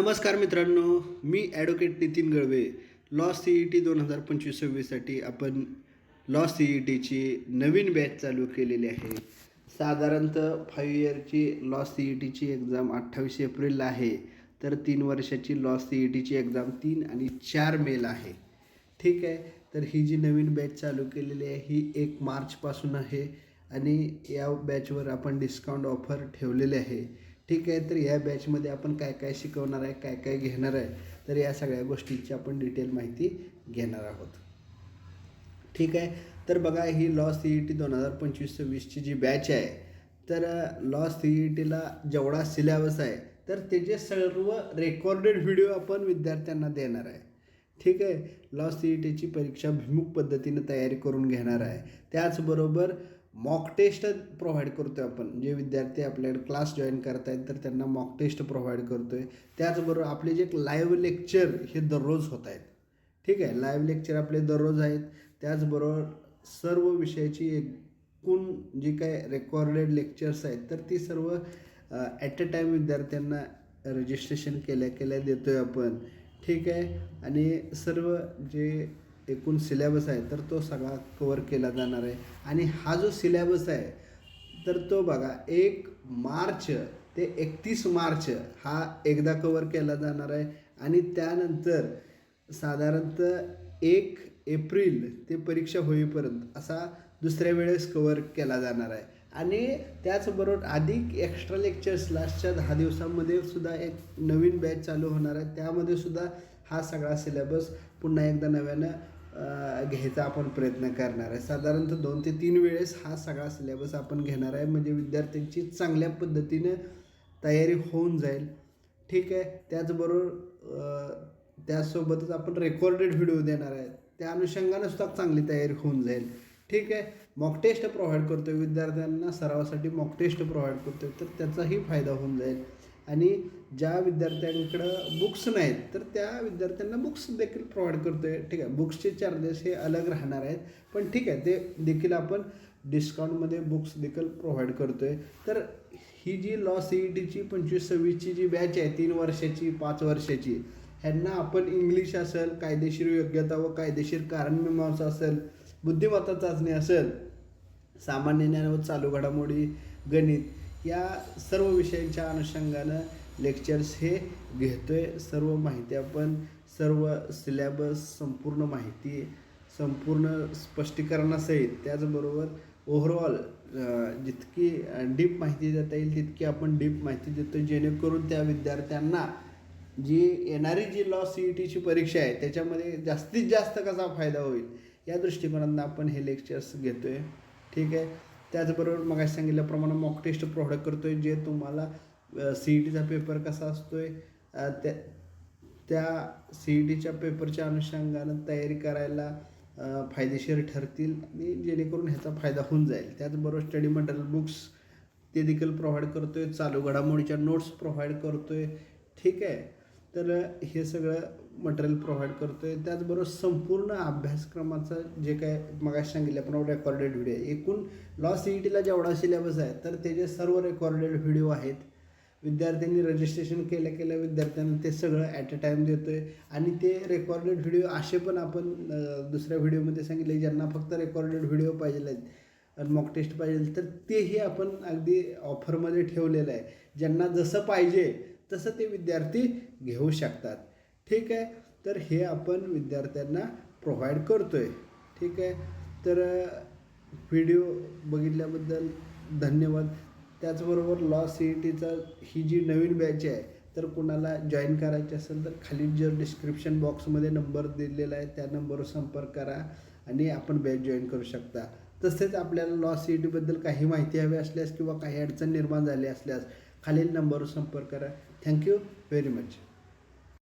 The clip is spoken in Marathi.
नमस्कार मित्रांनो मी advocate Nitin Galve. Law C E T दोन हजार पंचवीस सव्वीससाठी आपण लॉ सी ई टीची नवीन बॅच चालू केलेली आहे. साधारणतः फाईव्ह इयरची लॉ सी ई टीची एक्झाम अठ्ठावीस एप्रिलला आहे. तर तीन वर्षाची लॉ सी ई टीची एक्झाम तीन आणि चार मेला आहे. ठीक आहे? तर ही जी नवीन बॅच चालू केलेली आहे ही एक मार्चपासून आहे. आणि या बॅचवर आपण डिस्काउंट ऑफर ठेवलेले आहे. ठीक आहे तर या बॅचमध्ये आपण काय काय शिकवणार आहे काय काय घेणार आहे तर या सगळ्या गोष्टींची आपण डिटेल माहिती घेणार आहोत. ठीक आहे तर बघा ही लॉ सी ई टी दोन हजार पंचवीस सव्वीसची जी बॅच आहे तर लॉ सी ई टीला जेवढा सिलेबस आहे तर त्याचे सर्व रेकॉर्डेड व्हिडिओ आपण विद्यार्थ्यांना देणार आहे. ठीक आहे लॉ सी ई टीची परीक्षा भिमुख पद्धतीनं तयारी करून घेणार आहे. त्याचबरोबर मॉक टेस्ट प्रोव्हाइड करतो आहे आपण. जे विद्यार्थी आपल्याकडे क्लास जॉईन करत आहेत तर त्यांना मॉक टेस्ट प्रोव्हाइड करतो आहे त्याचबरोबर आपले जे लाईव्ह लेक्चर हे दररोज होत आहेत ठीक आहे? लाईव्ह लेक्चर आपले दररोज आहेत. त्याचबरोबर सर्व विषयाची एकूण जी काय रेकॉर्डेड लेक्चर्स आहेत तर ती सर्व ॲट अ टाईम विद्यार्थ्यांना रजिस्ट्रेशन केल्या केल्या देतो आहे आपण. ठीक आहे? आणि सर्व जे एकूण सिलेबस आहे तर तो सगळा कवर केला जाणार आहे. आणि हा जो सिलेबस आहे तर तो बघा एक मार्च ते एकतीस मार्च हा एकदा कवर केला जाणार आहे. आणि त्यानंतर साधारणतः एक एप्रिल ते परीक्षा होईपर्यंत असा दुसऱ्या वेळेस कवर केला जाणार आहे. आणि त्याचबरोबर अधिक एक्स्ट्रा लेक्चर्स लास्टच्या दहा दिवसामध्ये सुद्धा एक नवीन बॅच चालू होणार आहे. त्यामध्ये सुद्धा हा सगळा सिलेबस पुन्हा एकदा नव्यानं घ्यायचा आपण प्रयत्न करणार आहे. साधारणतः दोन ते तीन वेळेस हा सगळा सिलेबस आपण घेणार आहे. म्हणजे विद्यार्थ्यांची चांगल्या पद्धतीनं तयारी होऊन जाईल. ठीक आहे? त्याचबरोबर त्यासोबतच आपण रेकॉर्डेड व्हिडिओ देणार आहे. त्या अनुषंगानं सुद्धा चांगली तयारी होऊन जाईल. ठीक आहे? मॉक टेस्ट प्रोव्हाइड करतो विद्यार्थ्यांना. सरावासाठी मॉक टेस्ट प्रोव्हाइड करतो तर त्याचाही फायदा होऊन जाईल. आणि ज्या विद्यार्थ्यांकडं बुक्स नाहीत तर त्या विद्यार्थ्यांना बुक्स देखील प्रोव्हाइड करतो आहे ठीक आहे बुक्सचे चार्जेस हे अलग राहणार आहेत. पण ठीक आहे ते देखील आपण डिस्काउंटमध्ये बुक्स देखील प्रोव्हाइड करतो आहे तर ही जी लॉ सी ई टीची पंचवीस सव्वीसची जी बॅच आहे तीन वर्षाची पाच वर्षाची ह्यांना आपण इंग्लिश असेल कायदेशीर योग्यता व कायदेशीर कारणमीमांसा असेल बुद्धिमत्ता चाचणी असेल सामान्य ज्ञान व चालू घडामोडी गणित या सर्व विषयांच्या अनुषंगानं लेक्चर्स हे घेतो आहे सर्व माहिती आपण सर्व सिलॅबस संपूर्ण माहिती संपूर्ण स्पष्टीकरणासहित त्याचबरोबर ओव्हरऑल जितकी डीप माहिती देता येईल तितकी आपण डीप माहिती देतो जेणेकरून त्या विद्यार्थ्यांना जी येणारी जी लॉ सी ई टीची परीक्षा आहे त्याच्यामध्ये जास्तीत जास्त कसा फायदा होईल या दृष्टिकोनातून आपण हे लेक्चर्स घेतो आहे ठीक आहे? त्याचबरोबर मग सांगितल्याप्रमाणे मॉक टेस्ट प्रोव्हाइड करतो आहे जे तुम्हाला सी ई टीचा पेपर कसा असतो आहे त्या त्या सी ई टीच्या पेपरच्या अनुषंगानं तयारी करायला फायदेशीर ठरतील आणि जेणेकरून ह्याचा फायदा होऊन जाईल. त्याचबरोबर स्टडी मटेरियल बुक्स ते देखील प्रोव्हाइड करतो आहे चालू घडामोडीच्या नोट्स प्रोव्हाइड करतो आहे ठीक आहे. तर हे सगळं मटेरियल प्रोव्हाइड करतो आहे त्याचबरोबर संपूर्ण अभ्यासक्रमाचं जे काय मग सांगितल्याप्रमाणे रेकॉर्डेड व्हिडिओ आहे एकूण लॉ सी ई टीला जेवढा सिलेबस आहे तर त्याचे सर्व रेकॉर्डेड व्हिडिओ आहेत विद्यार्थ्यांनी रजिस्ट्रेशन केल्या केल्या विद्यार्थ्यांना ते सगळं ॲट अ टाईम देतो आहे आणि ते रेकॉर्डेड व्हिडिओ असे पण आपण दुसऱ्या व्हिडिओमध्ये सांगितले ज्यांना फक्त रेकॉर्डेड व्हिडिओ पाहिजे आहेत मॉक टेस्ट पाहिजे तर तेही आपण अगदी ऑफरमध्ये ठेवलेलं आहे. ज्यांना जसं पाहिजे तसं ते विद्यार्थी घेऊ शकतात. ठीक आहे? तर हे आपण विद्यार्थ्यांना प्रोव्हाइड करतो आहे ठीक आहे? तर व्हिडिओ बघितल्याबद्दल धन्यवाद. त्याचबरोबर लॉ सी ई टीचा ही जी नवीन बॅच आहे तर कोणाला जॉईन करायची असेल तर खाली जर डिस्क्रिप्शन बॉक्समध्ये नंबर दिलेला आहे त्या नंबरवर संपर्क करा आणि आपण बॅच जॉईन करू शकता. तसेच आपल्याला लॉ सी ई टीबद्दल काही माहिती हवी असल्यास किंवा काही अडचण निर्माण झाली असल्यास खालील नंबरवर संपर्क करा. Thank you very much